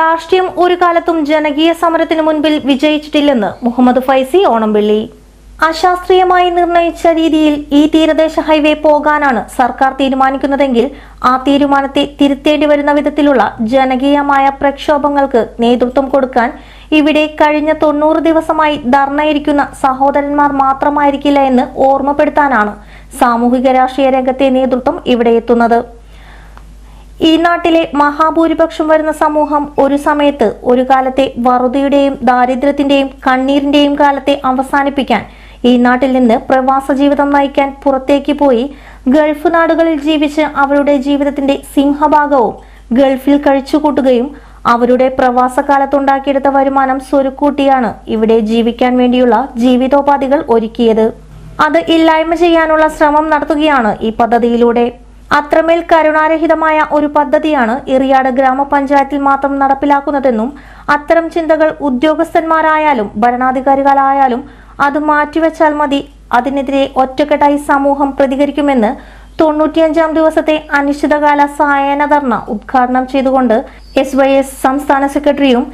ധാർഷ്ട്യം ഒരു കാലത്തും ജനകീയ സമരത്തിനു മുൻപിൽ വിജയിച്ചിട്ടില്ലെന്ന് മുഹമ്മദ് ഫൈസി ഓണംപിള്ളി. അശാസ്ത്രീയമായി നിർണയിച്ച രീതിയിൽ ഈ തീരദേശ ഹൈവേ പോകാനാണ് സർക്കാർ തീരുമാനിക്കുന്നതെങ്കിൽ ആ തീരുമാനത്തെ തിരുത്തേണ്ടി വരുന്ന വിധത്തിലുള്ള ജനകീയമായ പ്രക്ഷോഭങ്ങൾക്ക് നേതൃത്വം കൊടുക്കാൻ ഇവിടെ കഴിഞ്ഞ തൊണ്ണൂറ് ദിവസമായി ധർണയിരിക്കുന്ന സഹോദരന്മാർ മാത്രമായിരിക്കില്ല എന്ന് ഓർമ്മപ്പെടുത്താനാണ് സാമൂഹിക രാഷ്ട്രീയ രംഗത്തെ നേതൃത്വം ഇവിടെ എത്തുന്നത്. ഈ നാട്ടിലെ മഹാഭൂരിപക്ഷം വരുന്ന സമൂഹം ഒരു സമയത്ത് ഒരു കാലത്തെ വറുതിയുടെയും ദാരിദ്ര്യത്തിന്റെയും കണ്ണീരിന്റെയും കാലത്തെ അവസാനിപ്പിക്കാൻ ഈ നാട്ടിൽ നിന്ന് പ്രവാസ ജീവിതം നയിക്കാൻ പുറത്തേക്ക് പോയി ഗൾഫ് നാടുകളിൽ ജീവിച്ച് അവരുടെ ജീവിതത്തിന്റെ സിംഹഭാഗവും ഗൾഫിൽ കഴിച്ചുകൂട്ടുകയും അവരുടെ പ്രവാസകാലത്തുണ്ടാക്കിയെടുത്ത വരുമാനം സ്വരുക്കൂട്ടിയാണ് ഇവിടെ ജീവിക്കാൻ വേണ്ടിയുള്ള ജീവിതോപാധികൾ ഒരുക്കിയത്. അത് ഇല്ലായ്മ ചെയ്യാനുള്ള ശ്രമം നടത്തുകയാണ് ഈ പദ്ധതിയിലൂടെ. അത്രമേൽ കരുണാരഹിതമായ ഒരു പദ്ധതിയാണ് ഇറിയാട് ഗ്രാമപഞ്ചായത്തിൽ മാത്രം നടപ്പിലാക്കുന്നതെന്നും അത്തരം ചിന്തകൾ ഉദ്യോഗസ്ഥന്മാരായാലും ഭരണാധികാരികളായാലും അത് മാറ്റിവെച്ചാൽ മതി. അതിനെതിരെ ഒറ്റക്കെട്ടായി സമൂഹം പ്രതികരിക്കുമെന്ന് തൊണ്ണൂറ്റിയഞ്ചാം ദിവസത്തെ അനിശ്ചിതകാല സായന ധർണ ഉദ്ഘാടനം ചെയ്തുകൊണ്ട് എസ് വൈ എസ് സംസ്ഥാന സെക്രട്ടറിയും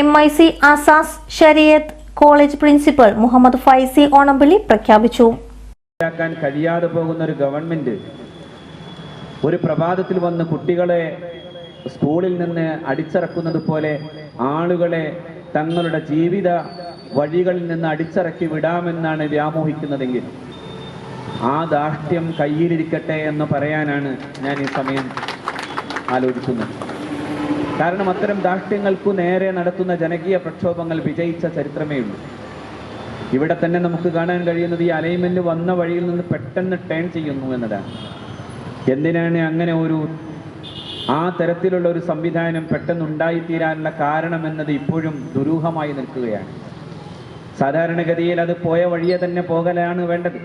M I C Asas Shariat college principal Muhammad Faizi Onampilly പ്രഖ്യാപിച്ചു. കഴിയാതെ പോകുന്ന ഒരു ഗവൺമെന്റ് ഒരു പ്രഭാതത്തിൽ വന്ന് കുട്ടികളെ സ്കൂളിൽ നിന്ന് അടിച്ചിറക്കുന്നത് പോലെ ആളുകളെ തങ്ങളുടെ ജീവിത വഴികളിൽ നിന്ന് അടിച്ചിറക്കി വിടാമെന്നാണ് വ്യാമോഹിക്കുന്നതെങ്കിൽ ആ ദാഷ്ട്യം കയ്യിലിരിക്കട്ടെ എന്ന് പറയാനാണ് ഞാൻ ഈ സമയം ആലോചിക്കുന്നത്. കാരണം അത്തരം ദാഷ്ട്യങ്ങൾക്കു നേരെ നടത്തുന്ന ജനകീയ പ്രക്ഷോഭങ്ങൾ വിജയിച്ച ചരിത്രമേ ഉള്ളൂ. ഇവിടെ തന്നെ നമുക്ക് കാണാൻ കഴിയുന്നത് ഈ അലൈൻമെന്റ് വന്ന വഴിയിൽ നിന്ന് പെട്ടെന്ന് ടേൺ ചെയ്യുന്നു എന്നതാണ്. എന്തിനാണ് അങ്ങനെ ഒരു ആ തരത്തിലുള്ള ഒരു സംവിധാനം പെട്ടെന്ന് ഉണ്ടായിത്തീരാനുള്ള കാരണം എന്നത് ഇപ്പോഴും ദുരൂഹമായി നിൽക്കുകയാണ്. സാധാരണഗതിയിൽ അത് പോയ വഴിയെ തന്നെ പോകലാണ് വേണ്ടത്.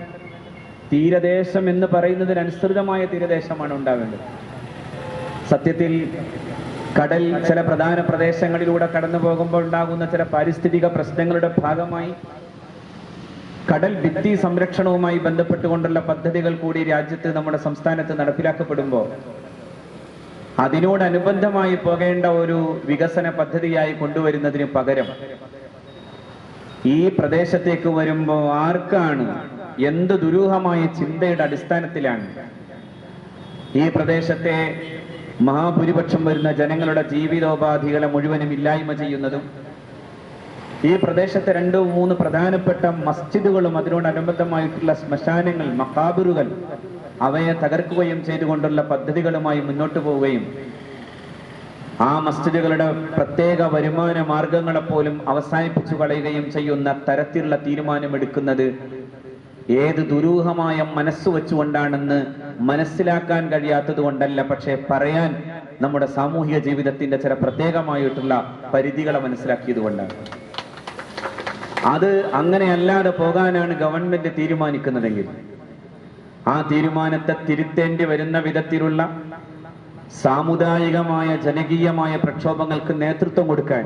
തീരദേശം എന്ന് പറയുന്നതിനനുസൃതമായ തീരദേശമാണ് ഉണ്ടാവേണ്ടത്. സത്യത്തിൽ കടൽ ചില പ്രധാന പ്രദേശങ്ങളിലൂടെ കടന്നു പോകുമ്പോൾ ഉണ്ടാകുന്ന ചില പാരിസ്ഥിതിക പ്രശ്നങ്ങളുടെ ഭാഗമായി കടൽ ഭിത്തി സംരക്ഷണവുമായി ബന്ധപ്പെട്ടുകൊണ്ടുള്ള പദ്ധതികൾ കൂടി രാജ്യത്ത് നമ്മുടെ സംസ്ഥാനത്ത് നടപ്പിലാക്കപ്പെടുമ്പോൾ അതിനോടനുബന്ധമായി പോകേണ്ട ഒരു വികസന പദ്ധതിയായി കൊണ്ടുവരുന്നതിന് പകരം ഈ പ്രദേശത്തേക്ക് വരുമ്പോൾ ആർക്കാണ് എന്ത് ദുരൂഹമായ ചിന്തയുടെ അടിസ്ഥാനത്തിലാണ് ഈ പ്രദേശത്തെ മഹാഭൂരിപക്ഷം വരുന്ന ജനങ്ങളുടെ ജീവിതോപാധികളെ മുഴുവനും ഇല്ലായ്മ ചെയ്യുന്നതും ഈ പ്രദേശത്തെ രണ്ടോ മൂന്ന് പ്രധാനപ്പെട്ട മസ്ജിദുകളും അതിനോടനുബന്ധമായിട്ടുള്ള ശ്മശാനങ്ങൾ മക്കാബറുകൾ അവയെ തകർക്കുകയും ചെയ്തുകൊണ്ടുള്ള പദ്ധതികളുമായി മുന്നോട്ടു പോവുകയും ആ മസ്ജിദുകളുടെ പ്രത്യേക വരുമാന മാർഗങ്ങളെ പോലും അവസാനിപ്പിച്ചു കളയുകയും ചെയ്യുന്ന തരത്തിലുള്ള തീരുമാനമെടുക്കുന്നത് ഏത് ദുരൂഹമായ മനസ്സ് വെച്ചുകൊണ്ടാണെന്ന് മനസ്സിലാക്കാൻ കഴിയാത്തത് കൊണ്ടല്ല. പക്ഷെ പറയാൻ നമ്മുടെ സാമൂഹിക ജീവിതത്തിന്റെ ചില പ്രത്യേകമായിട്ടുള്ള പരിധികളെ മനസ്സിലാക്കിയത് കൊണ്ടാണ്. അത് അങ്ങനെ അല്ലാതെ പോകാനാണ് ഗവൺമെന്റ് തീരുമാനിക്കുന്നതെങ്കിൽ. ആ തീരുമാനത്തെ തിരുത്തേണ്ടി വരുന്ന വിധത്തിലുള്ള സാമുദായികമായ ജനകീയമായ പ്രക്ഷോഭങ്ങൾക്ക് നേതൃത്വം കൊടുക്കാൻ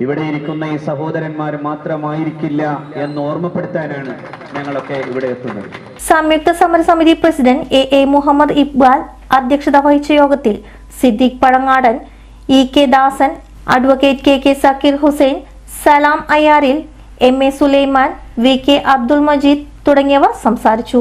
ഇവിടെ ഇരിക്കുന്ന ഈ സഹോദരന്മാർ മാത്രമായിരിക്കില്ല എന്ന് ഓർമ്മപ്പെടുത്താനാണ് ഞങ്ങളൊക്കെ ഇവിടെ എത്തുന്നത്. സംയുക്ത സമരസമിതി president A A Muhammad Iqbal അധ്യക്ഷത വഹിച്ച യോഗത്തിൽ Siddique Pazhangadan E K Dasan advocate K K Zakir Hussain Salam അയ്യാറിൽ M A Sulaiman V K Abdul Majeed തുടങ്ങിയവർ സംസാരിച്ചു